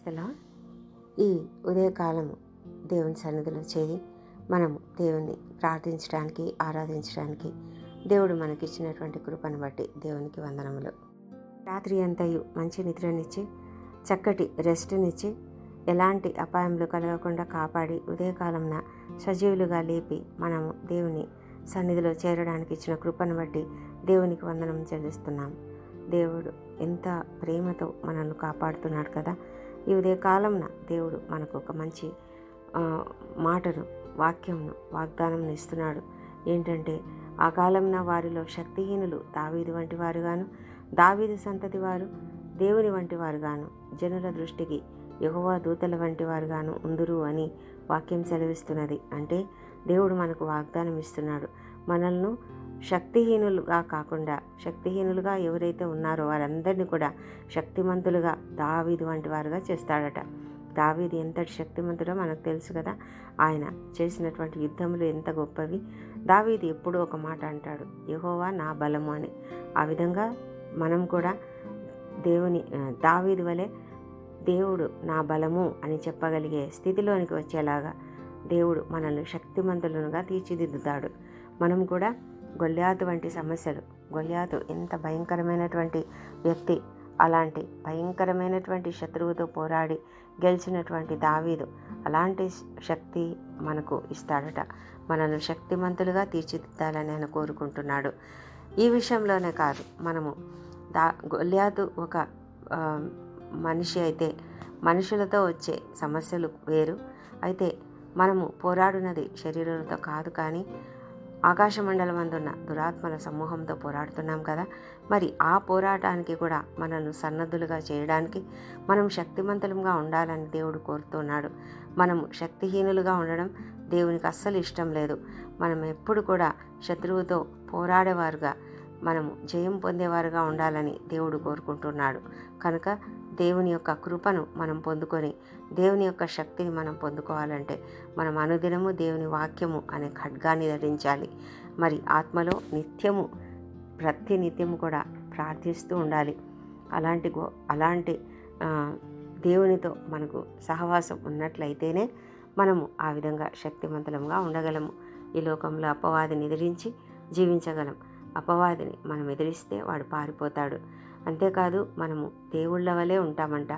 అసలు ఈ ఉదయకాలము దేవుని సన్నిధిలో చేరి మనము దేవుణ్ణి ప్రార్థించడానికి ఆరాధించడానికి దేవుడు మనకిచ్చినటువంటి కృపను బట్టి దేవునికి వందనములు. రాత్రి అంతయు మంచి నిద్రనిచ్చి చక్కటి రెస్ట్నిచ్చి ఎలాంటి అపాయములు కలగకుండా కాపాడి ఉదయకాలంన సజీవులుగా లేపి మనము దేవుని సన్నిధిలో చేరడానికి ఇచ్చిన కృపను బట్టి దేవునికి వందనం చెల్లిస్తున్నాం. దేవుడు ఎంత ప్రేమతో మనల్ని కాపాడుతున్నాడు కదా! ఈ ఉదయకాలంన దేవుడు మనకు ఒక మంచి మాటను వాక్యంను వాగ్దానం ఇస్తున్నాడు. ఏంటంటే ఆ కాలంన వారిలో శక్తిహీనులు దావీదు వంటి వారుగాను దావీదు సంతతి వారు దేవుని వంటి వారుగాను జనుల దృష్టికి యుగవ దూతల వంటి వారుగాను ఉందురు అని వాక్యం సెలవిస్తున్నది. అంటే దేవుడు మనకు వాగ్దానం ఇస్తున్నాడు మనల్ని శక్తిహీనులుగా కాకుండా శక్తిహీనులుగా ఎవరైతే ఉన్నారో వారందరినీ కూడా శక్తిమంతులుగా దావీదు వంటి వారుగా చేస్తాడట. దావీదు ఎంతటి శక్తిమంతుడో మనకు తెలుసు కదా. ఆయన చేసినటువంటి యుద్ధములు ఎంత గొప్పవి. దావీదు ఎప్పుడూ ఒక మాట అంటాడు యహోవా నా బలము అని. ఆ విధంగా మనం కూడా దేవుని దావీదు వలె దేవుడు నా బలము అని చెప్పగలిగే స్థితిలోనికి వచ్చేలాగా దేవుడు మనల్ని శక్తిమంతులుగా తీర్చిదిద్దుతాడు. మనం కూడా గొల్యాతు వంటి సమస్యలు. గొల్యాతు ఎంత భయంకరమైనటువంటి వ్యక్తి అలాంటి భయంకరమైనటువంటి శత్రువుతో పోరాడి గెలిచినటువంటి దావీదు. అలాంటి శక్తి మనకు ఇస్తాడట. మనల్ని శక్తిమంతులుగా తీర్చిదిద్దాలని ఆయన కోరుకుంటున్నాడు. ఈ విషయంలోనే కాదు మనము దా గొల్యాతు ఒక మనిషి అయితే మనుషులతో వచ్చే సమస్యలు వేరు. అయితే మనము పోరాడున్నది శరీరంతో కాదు కానీ ఆకాశమండలం అందున్న దురాత్మల సమూహంతో పోరాడుతున్నాం కదా. మరి ఆ పోరాటానికి కూడా మనల్ని సన్నద్ధులుగా చేయడానికి మనం శక్తిమంతులుగా ఉండాలని దేవుడు కోరుతున్నాడు. మనము శక్తిహీనులుగా ఉండడం దేవునికి అస్సలు ఇష్టం లేదు. మనం ఎప్పుడు కూడా శత్రువుతో పోరాడేవారుగా మనము జయం పొందేవారుగా ఉండాలని దేవుడు కోరుకుంటున్నాడు. కనుక దేవుని యొక్క కృపను మనం పొందుకొని దేవుని యొక్క శక్తిని మనం పొందుకోవాలంటే మనం అనుదినము దేవుని వాక్యము అనే ఖడ్గాన్ని ధరించాలి. మరి ఆత్మలో నిత్యము ప్రతి నిత్యము కూడా ప్రార్థిస్తూ ఉండాలి. అలాంటి గో అలాంటి దేవునితో మనకు సహవాసం ఉన్నట్లయితేనే మనము ఆ విధంగా శక్తివంతులంగా ఉండగలము. ఈ లోకంలో అపవాదిని ఎదిరించి జీవించగలం. అపవాదిని మనం ఎదిరిస్తే వాడు పారిపోతాడు. అంతేకాదు మనము దేవుళ్ళ వలె ఉంటామంట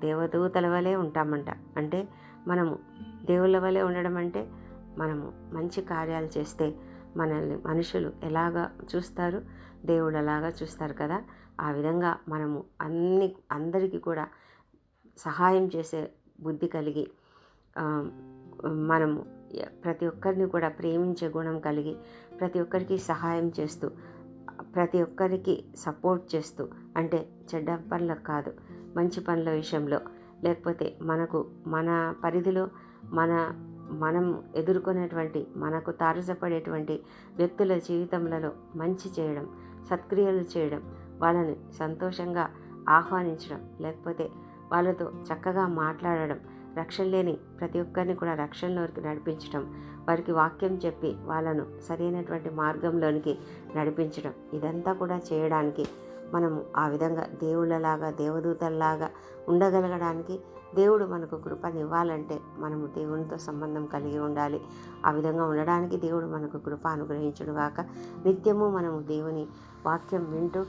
దేవదూతల వలె ఉంటామంట. అంటే మనము దేవుళ్ళ వలె ఉండడం అంటే మనము మంచి కార్యాలు చేస్తే మనల్ని మనుషులు ఎలాగా చూస్తారు? దేవుడు అలాగా చూస్తారు కదా? ఆ విధంగా మనము అన్ని అందరికీ కూడా సహాయం చేసే బుద్ధి కలిగి మనము ప్రతి ఒక్కరిని కూడా ప్రేమించే గుణం కలిగి ప్రతి ఒక్కరికి సహాయం చేస్తూ ప్రతి ఒక్కరికి సపోర్ట్ చేస్తూ అంటే చెడ్డ పనులకు కాదు మంచి పనుల విషయంలో. లేకపోతే మనకు మన పరిధిలో మన మనం ఎదుర్కొనేటువంటి మనకు తారసపడేటువంటి వ్యక్తుల జీవితంలో మంచి చేయడం సత్క్రియలు చేయడం వాళ్ళని సంతోషంగా ఆహ్వానించడం లేకపోతే వాళ్ళతో చక్కగా మాట్లాడడం రక్షణ లేని ప్రతి ఒక్కరిని కూడా రక్షణలోకి నడిపించడం వారికి వాక్యం చెప్పి వాళ్ళను సరైనటువంటి మార్గంలోనికి నడిపించడం ఇదంతా కూడా చేయడానికి మనము ఆ విధంగా దేవుళ్ళలాగా దేవదూతల్లాగా ఉండగలగడానికి దేవుడు మనకు కృపనివ్వాలంటే మనము దేవునితో సంబంధం కలిగి ఉండాలి. ఆ విధంగా ఉండడానికి దేవుడు మనకు కృప అనుగ్రహించును కాక నిత్యము మనము దేవుని వాక్యం వింటూ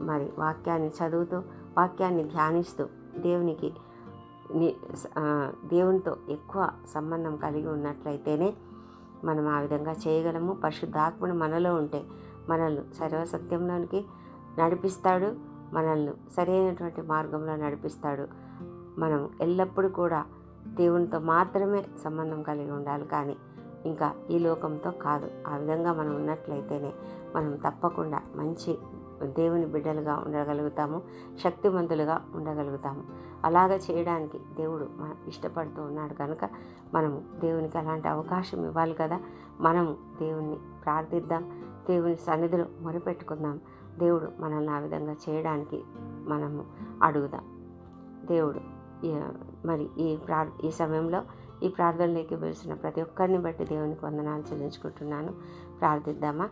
మరి వాక్యాన్ని చదువుతూ వాక్యాన్ని ధ్యానిస్తూ దేవునికి దేవునితో ఎక్కువ సంబంధం కలిగి ఉన్నట్లయితేనే మనం ఆ విధంగా చేయగలము. పరిశుద్ధాత్ముడు మనలో ఉంటే మనల్ని సర్వసత్యంలోనికి నడిపిస్తాడు. మనల్ని సరైనటువంటి మార్గంలో నడిపిస్తాడు. మనం ఎల్లప్పుడూ కూడా దేవునితో మాత్రమే సంబంధం కలిగి ఉండాలి కానీ ఇంకా ఈ లోకంతో కాదు. ఆ విధంగా మనం ఉన్నట్లయితేనే మనం తప్పకుండా మంచి దేవుని బిడ్డలుగా ఉండగలుగుతాము శక్తివంతులుగా ఉండగలుగుతాము. అలాగ చేయడానికి దేవుడు మన ఇష్టపడుతూ ఉన్నాడు కనుక మనము దేవునికి అలాంటి అవకాశం ఇవ్వాలి కదా. మనము దేవుణ్ణి ప్రార్థిద్దాం దేవుని సన్నిధిలో మొరపెట్టుకుందాం. దేవుడు మనల్ని ఆ విధంగా చేయడానికి మనము అడుగుదాం. దేవుడు మరి ఈ ప్రార్ ఈ సమయంలో ఈ ప్రార్థనలోకి వెలిసిన ప్రతి ఒక్కరిని బట్టి దేవునికి వందనాలు చెల్లించుకుంటున్నాను. ప్రార్థిద్దామా?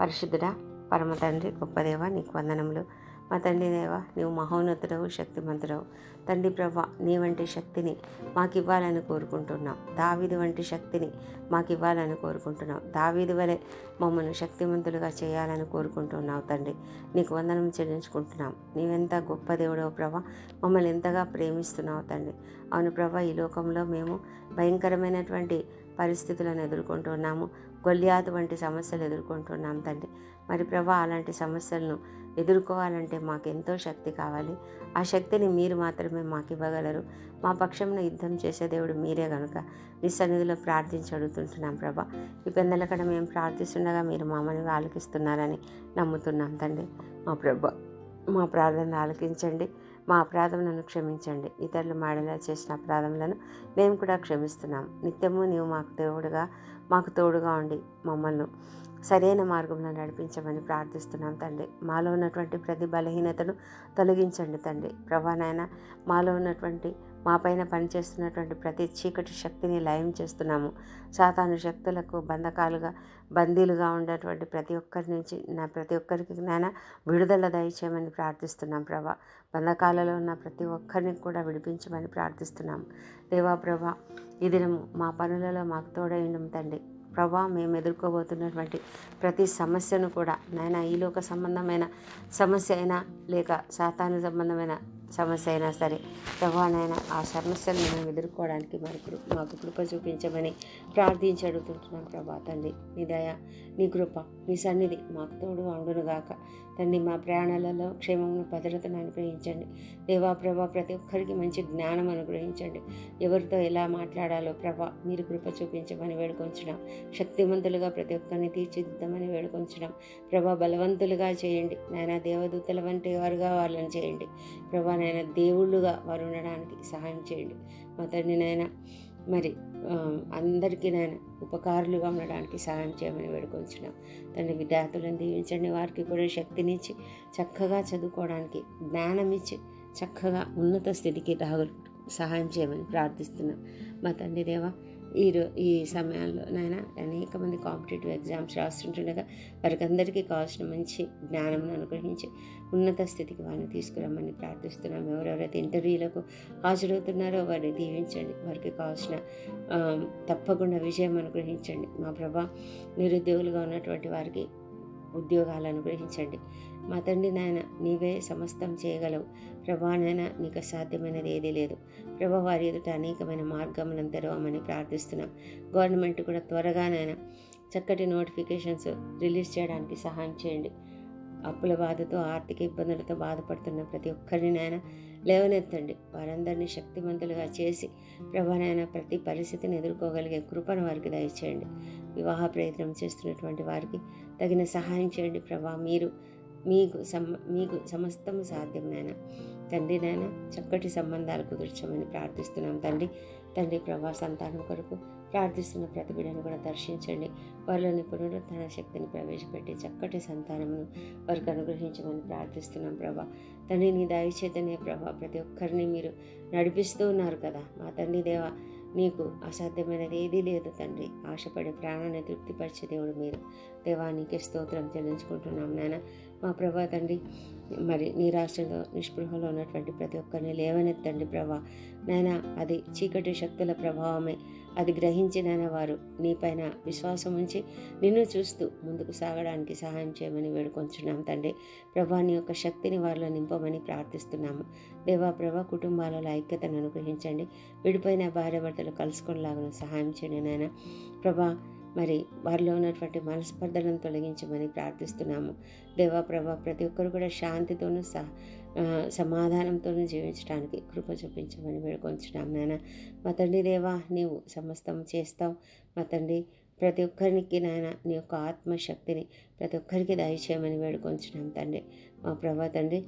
పరిశుద్ధుడా పరమ తండ్రి గొప్పదేవా నీకు వందనములు. మా తండ్రి దేవ నీవు మహోన్నతుడవు శక్తిమంతుడవు. తండ్రి ప్రభ నీ వంటి శక్తిని మాకు ఇవ్వాలని కోరుకుంటున్నాం. దావీదు వంటి శక్తిని మాకు ఇవ్వాలని కోరుకుంటున్నాం. దావీదు వలె మమ్మల్ని శక్తిమంతులుగా చేయాలని కోరుకుంటున్నావు తండ్రి. నీకు వందనం చెల్లించుకుంటున్నాం. నీవెంత గొప్ప దేవుడవు ప్రభ మమ్మల్ని ఎంతగా ప్రేమిస్తున్నావు తండ్రి. అవును ప్రభ ఈ లోకంలో మేము భయంకరమైనటువంటి పరిస్థితులను ఎదుర్కొంటున్నాము. గొల్లియాతు వంటి సమస్యలు ఎదుర్కొంటున్నాం తండ్రి. మరి ప్రభా అలాంటి సమస్యలను ఎదుర్కోవాలంటే మాకు ఎంతో శక్తి కావాలి. ఆ శక్తిని మీరు మాత్రమే మాకు ఇవ్వగలరు. మా పక్షంలో యుద్ధం చేసే దేవుడు మీరే కనుక మీ సన్నిధిలో ప్రార్థించి అడుగుతుంటున్నాం ప్రభా. ఈ పెందలకడ మేము ప్రార్థిస్తుండగా మీరు మమ్మల్ని ఆలకిస్తున్నారని నమ్ముతున్నాం తండ్రి. మా ప్రభ మా ప్రార్థనలు ఆలకించండి. మా అపరాధములను క్షమించండి. ఇతరులు మాడేలా చేసిన అపరాధములను మేము కూడా క్షమిస్తున్నాం. నిత్యము నీవు మాకు దేవుడుగా మాకు తోడుగా ఉండి మమ్మల్ని సరైన మార్గంలో నడిపించమని ప్రార్థిస్తున్నాం తండ్రి. మాలో ఉన్నటువంటి ప్రతి బలహీనతను తొలగించండి తండ్రి. ప్రభానైనా మాలో ఉన్నటువంటి మా పైన పనిచేస్తున్నటువంటి ప్రతి చీకటి శక్తిని లయం చేస్తున్నాము. సాతాను శక్తులకు బంధకాలుగా బందీలుగా ఉన్నటువంటి ప్రతి ఒక్కరి నుంచి నా ప్రతి ఒక్కరికి నాయన విడుదల దయచేయమని ప్రార్థిస్తున్నాం ప్రభా. బంధకాలలో ఉన్న ప్రతి ఒక్కరిని కూడా విడిపించమని ప్రార్థిస్తున్నాం. దేవా ప్రభా ఈ దినము మా పనులలో మాకు తోడైండం తండ్రి. ప్రభా మేము ఎదుర్కోబోతున్నటువంటి ప్రతి సమస్యను కూడా నాయన ఈలోక సంబంధమైన సమస్య అయినా లేక శాతానికి సంబంధమైన సమస్య అయినా సరే ప్రభా ఆ సమస్యలు మనం ఎదుర్కోవడానికి మరి మాకు కృప చూపించమని ప్రార్థించి అడుగుతుంటున్నాం ప్రభా. తండ్రి నీ దయ నీ కృప నీ సన్నిధి మాకు తోడు అండునుగాక తండ్రి మా ప్రయాణాలలో క్షేమమును భద్రతను అనుగ్రహించండి. దేవా ప్రభా ప్రతి ఒక్కరికి మంచి జ్ఞానం అనుగ్రహించండి. ఎవరితో ఎలా మాట్లాడాలో ప్రభా మీరు కృప చూపించమని వేడుకొంచడం శక్తివంతులుగా ప్రతి ఒక్కరిని తీర్చిదిద్దామని వేడుకొంచడం ప్రభా బలవంతులుగా చేయండి. నాయన దేవదూతల వంటి వారుగా వాళ్ళని చేయండి. ప్రభా నాయన దేవుళ్ళుగా వారు ఉండడానికి సహాయం చేయండి. మా తండ్రి నాయన మరి అందరికీ నాయన ఉపకారులుగా ఉండడానికి సహాయం చేయమని వేడుకొంచున్నాం. తండ్రి విద్యార్థులను దీవించండి. వారికి కూడా శక్తినిచ్చి చక్కగా చదువుకోవడానికి జ్ఞానం ఇచ్చి చక్కగా ఉన్నత స్థితికి రాగలు సహాయం చేయమని ప్రార్థిస్తున్నాం. మా తండ్రి దేవా ఈ ఈ సమయాల్లో నాయన అనేక మంది కాంపిటేటివ్ ఎగ్జామ్స్ రాస్తుంటుండగా వారికి అందరికీ కావాల్సిన మంచి జ్ఞానం అనుగ్రహించి ఉన్నత స్థితికి వారిని తీసుకురమ్మని ప్రార్థిస్తున్నాం. ఎవరెవరైతే ఇంటర్వ్యూలకు హాజరవుతున్నారో వారిని దీవించండి. వారికి కావాల్సిన తప్పకుండా విజయం అనుగ్రహించండి. మా ప్రభా నిరుద్యోగులుగా ఉన్నటువంటి వారికి ఉద్యోగాలు అనుగ్రహించండి మా తండ్రి నాయన నీవే సమస్తం చేయగలవు. ప్రభా నాయన నీకు సాధ్యమైనది ఏదీ లేదు. ప్రభా వారి ఎదుట అనేకమైన మార్గములను తెరవమని ప్రార్థిస్తున్నాం. గవర్నమెంట్ కూడా త్వరగానైనా చక్కటి నోటిఫికేషన్స్ రిలీజ్ చేయడానికి సహాయం చేయండి. అప్పుల బాధతో ఆర్థిక ఇబ్బందులతో బాధపడుతున్న ప్రతి ఒక్కరిని నాయన లేవనెత్తండి. వారందరినీ శక్తివంతులుగా చేసి ప్రభానైనా ప్రతి పరిస్థితిని ఎదుర్కోగలిగే కృపను వారికి దయచేయండి. వివాహ ప్రయత్నం చేస్తున్నటువంటి వారికి తగిన సహాయం చేయండి ప్రభా. మీరు మీకు సమ మీకు సమస్తము సాధ్యం నాయన. తండ్రి నాయన చక్కటి సంబంధాలు కుదుర్చమని ప్రార్థిస్తున్నాం తండ్రి. తండ్రి ప్రభా సంతానం కొరకు ప్రార్థిస్తున్న ప్రతి బిడ్డను కూడా దర్శించండి. వారిలోని పునరుత్థాన శక్తిని ప్రవేశపెట్టి చక్కటి సంతానమును వారికి అనుగ్రహించమని ప్రార్థిస్తున్నాం ప్రభా. తండ్రి నీ దయచేతనే ప్రభా ప్రతి ఒక్కరిని మీరు నడిపిస్తూ ఉన్నారు కదా. మా తండ్రి దేవ నీకు అసాధ్యమైనది ఏదీ లేదు తండ్రి. ఆశపడే ప్రాణాన్ని తృప్తిపరిచే దేవుడు మీరు. దేవానికి స్తోత్రం చెల్లించుకుంటున్నాం నాయన. మా ప్రభా తండ్రి మరి నీ రాష్ట్రంలో నిస్పృహలో ఉన్నటువంటి ప్రతి ఒక్కరిని లేవనెత్తండి ప్రభా. నాయన అది చీకటి శక్తుల ప్రభావమే. అది గ్రహించిన వారు నీపైన విశ్వాసం ఉంచి నిన్ను చూస్తూ ముందుకు సాగడానికి సహాయం చేయమని వేడుకొంచున్నాం తండ్రి. ప్రభా నీ యొక్క శక్తిని వారిలో నింపమని ప్రార్థిస్తున్నాము. దేవా ప్రభా కుటుంబాలలో ఐక్యతను అనుగ్రహించండి. విడిపోయిన భార్యాభర్తలు కలుసుకునేలాగా సహాయం చేయండి నాయన. ప్రభా మరి వారిలో ఉన్నటువంటి మనస్పర్ధలను తొలగించమని ప్రార్థిస్తున్నాము. దేవా ప్రభా ప్రతి ఒక్కరు కూడా శాంతితోనూ సహ సమాధానంతో జీవించడానికి కృప చూపించమని వేడుకొంచున్నాం నాయన మా తండ్రి దేవా నీవు సమస్తం చేస్తావు. మా తండ్రి ప్రతి ఒక్కరికి నాయన నీ యొక్క ఆత్మశక్తిని ప్రతి ఒక్కరికి దయచేయమని వేడుకొంచున్నాం తండ్రి. మా ప్రభా తండ్రి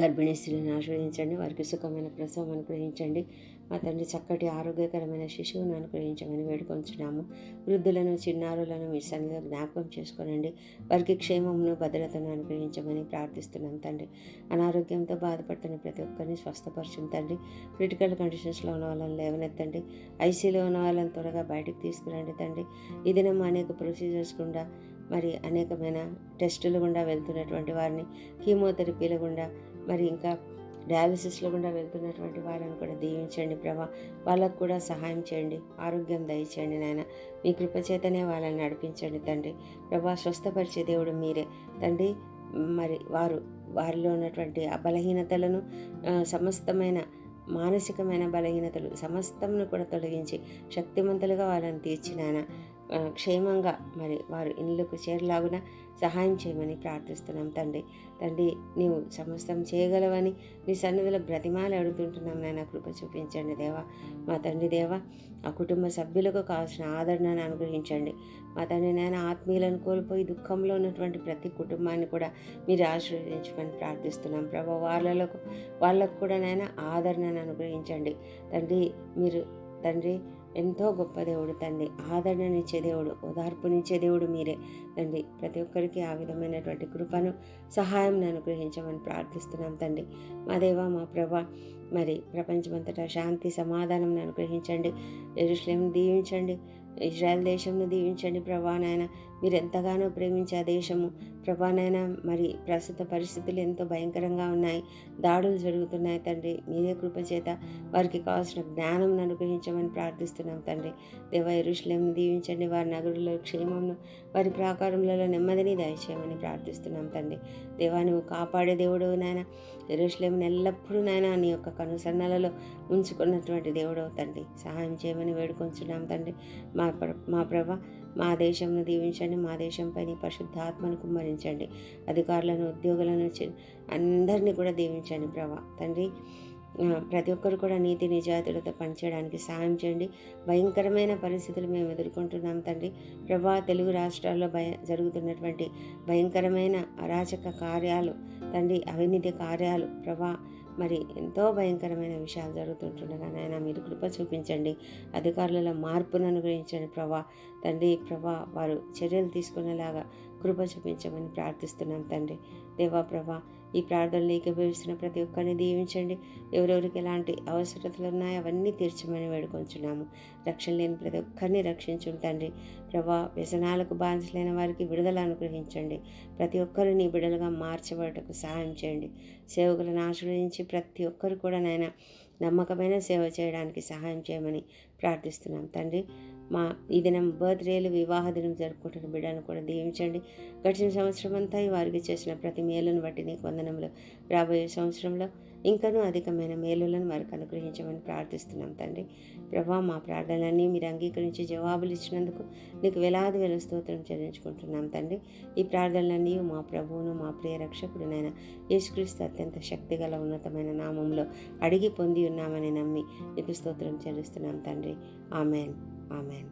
గర్భిణీ స్త్రీలను ఆశ్రయించండి. వారికి సుఖమైన ప్రసవం అనుగ్రహించండి. మా తండ్రి చక్కటి ఆరోగ్యకరమైన శిశువును అనుగ్రహించమని వేడుకొంచున్నాము. వృద్ధులను చిన్నారులను మీ సన్నిధిలో జ్ఞాపకం చేసుకోనండి. వారికి క్షేమమును భద్రతను అనుగ్రహించమని ప్రార్థిస్తున్నాం తండ్రి. అనారోగ్యంతో బాధపడుతున్న ప్రతి ఒక్కరిని స్వస్థపరచం తండ్రి. క్రిటికల్ కండిషన్స్లో ఉన్న వాళ్ళని లేవనెత్తండి. ఐసీలో ఉన్న వాళ్ళని త్వరగా బయటకు తీసుకురండి తండ్రి. ఈ దినం అనేక ప్రొసీజర్స్ గుండా మరి అనేకమైన టెస్టులు గుండా వెళ్తున్నటువంటి వారిని కీమోథెరపీల గుండా మరి ఇంకా డయాలసిస్లో గుండా వెళ్తున్నటువంటి వారిని కూడా దీవించండి ప్రభా. వాళ్ళకు కూడా సహాయం చేయండి. ఆరోగ్యం దయచేయండి నాయన. మీ కృపచేతనే వాళ్ళని నడిపించండి తండ్రి. ప్రభా స్వస్థపరిచే దేవుడు మీరే. తండ్రి మరి వారు వారిలో ఉన్నటువంటి ఆ బలహీనతలను సమస్తమైన మానసికమైన బలహీనతలు సమస్తమును కూడా తొలగించి శక్తిమంతులుగా వాళ్ళని తీర్చినాయన క్షేమంగా మరి వారు ఇళ్ళకు చేరలాగున సహాయం చేయమని ప్రార్థిస్తున్నాం తండ్రి. తండ్రి నీవు సమస్తం చేయగలవని నీ సన్నిధిలో బ్రతిమాలు అడుగుతుంటున్నాం నాయన. కృప చూపించండి దేవా. మా తండ్రి దేవా ఆ కుటుంబ సభ్యులకు కావాల్సిన ఆదరణను అనుగ్రహించండి. మా తండ్రి నాయన ఆత్మీయులను కోల్పోయి దుఃఖంలో ఉన్నటువంటి ప్రతి కుటుంబాన్ని కూడా మీరు ఆశీర్వదించమని ప్రార్థిస్తున్నాం. ప్రభా వాళ్ళకు వాళ్ళకు కూడా నాయన ఆదరణను అనుగ్రహించండి. తండ్రి మీరు తండ్రి ఎంతో గొప్ప దేవుడు తండ్రి. ఆదరణనిచ్చే దేవుడు ఓదార్పునిచ్చే దేవుడు మీరే తండ్రి. ప్రతి ఒక్కరికి ఆ విధమైనటువంటి కృపను సహాయం అనుగ్రహించమని ప్రార్థిస్తున్నాం తండ్రి. మా దేవ మా ప్రభ మరి ప్రపంచమంతటా శాంతి సమాధానం అనుగ్రహించండి. ఎరుశ్లేం దీవించండి. ఇజ్రాయెల్ దేశంను దీవించండి ప్రభా నాయన. మీరు ఎంతగానో ప్రేమించే ఆ దేశము ప్రభా మరి ప్రస్తుత పరిస్థితులు ఎంతో భయంకరంగా ఉన్నాయి. దాడులు జరుగుతున్నాయి తండ్రి. మీరే కృప చేత వారికి కావాల్సిన జ్ఞానం అనుగ్రహించమని ప్రార్థిస్తున్నాం తండ్రి. దేవ ఎరుశ్లేంను దీవించండి. వారి నగరులో క్షేమంను వారి ప్రాకారములలో నెమ్మదిని దయచేయమని ప్రార్థిస్తున్నాం తండ్రి. దేవా నువ్వు కాపాడే దేవుడు నాయన. ఎరుశ్లేంని ఎల్లప్పుడూ నాయన నీ యొక్క కనుసన్నలలో ఉంచుకున్నటువంటి దేవుడవు తండ్రి. సహాయం చేయమని వేడుకొంచున్నాం తండ్రి. మా ప్ర మా ప్రభ మా దేశంను దీవించండి మా దేశంపై నీ పరిశుద్ధాత్మను కుమ్మరించండి. అధికారులను ఉద్యోగులను అందరినీ కూడా దీవించండి ప్రభా. తండ్రి ప్రతి ఒక్కరు కూడా నీతి నిజాతులతో పనిచేయడానికి సాయం చేయండి. భయంకరమైన పరిస్థితులు మేము ఎదుర్కొంటున్నాం తండ్రి. ప్రభా తెలుగు రాష్ట్రాల్లో భయ జరుగుతున్నటువంటి భయంకరమైన అరాచక కార్యాలు తండ్రి అవినీతి కార్యాలు ప్రభా మరి ఎంతో భయంకరమైన విషయాలు జరుగుతుంటుండగా నాయన మీరు కృప చూపించండి. అధికారులలో మార్పును అనుగ్రహించండి ప్రభా. తండ్రి ప్రభా వారు చర్యలు తీసుకునేలాగా కృప చూపించమని ప్రార్థిస్తున్నాం తండ్రి. దేవా ప్రభా ఈ ప్రార్థనలు భవిస్తున్న ప్రతి ఒక్కరిని దీవించండి. ఎవరెవరికి ఎలాంటి అవసరతలు ఉన్నాయో అవన్నీ తీర్చమని వేడుకొంచున్నాము. రక్షణ లేని ప్రతి ఒక్కరిని రక్షించు తండ్రి. ప్రభా వ్యసనాలకు బానిసలైన వారికి విడుదల అనుగ్రహించండి. ప్రతి ఒక్కరు నీ బిడలుగా మార్చబడటకు సహాయం చేయండి. సేవకులను ఆశ్రయించి ప్రతి ఒక్కరు కూడా నాయన నమ్మకమైన సేవ చేయడానికి సహాయం చేయమని ప్రార్థిస్తున్నాం తండ్రి. మా ఈ దినం బర్త్డేలు వివాహ దినం జరుపుకుంటున్న బిడ్డను కూడా దీవించండి. గడిచిన సంవత్సరం అంతా ఈ వారికి చేసిన ప్రతి మేలును బట్టి నీకు వందనములు. రాబోయే సంవత్సరంలో ఇంకనూ అధికమైన మేలులను వారికి అనుగ్రహించమని ప్రార్థిస్తున్నాం తండ్రి. ప్రభా మా ప్రార్థనలన్నీ మీరు అంగీకరించి జవాబులు ఇచ్చినందుకు నీకు వేలాది వేల స్తోత్రం చెల్లించుకుంటున్నాం తండ్రి. ఈ ప్రార్థనలన్నీ మా ప్రభువును మా ప్రియ రక్షకుడునైన యేసుక్రీస్తు అత్యంత శక్తిగల ఉన్నతమైన నామంలో అడిగి పొంది ఉన్నామని నమ్మి నీకు స్తోత్రం చెల్లిస్తున్నాం తండ్రి. ఆమెన్. ఆమెన్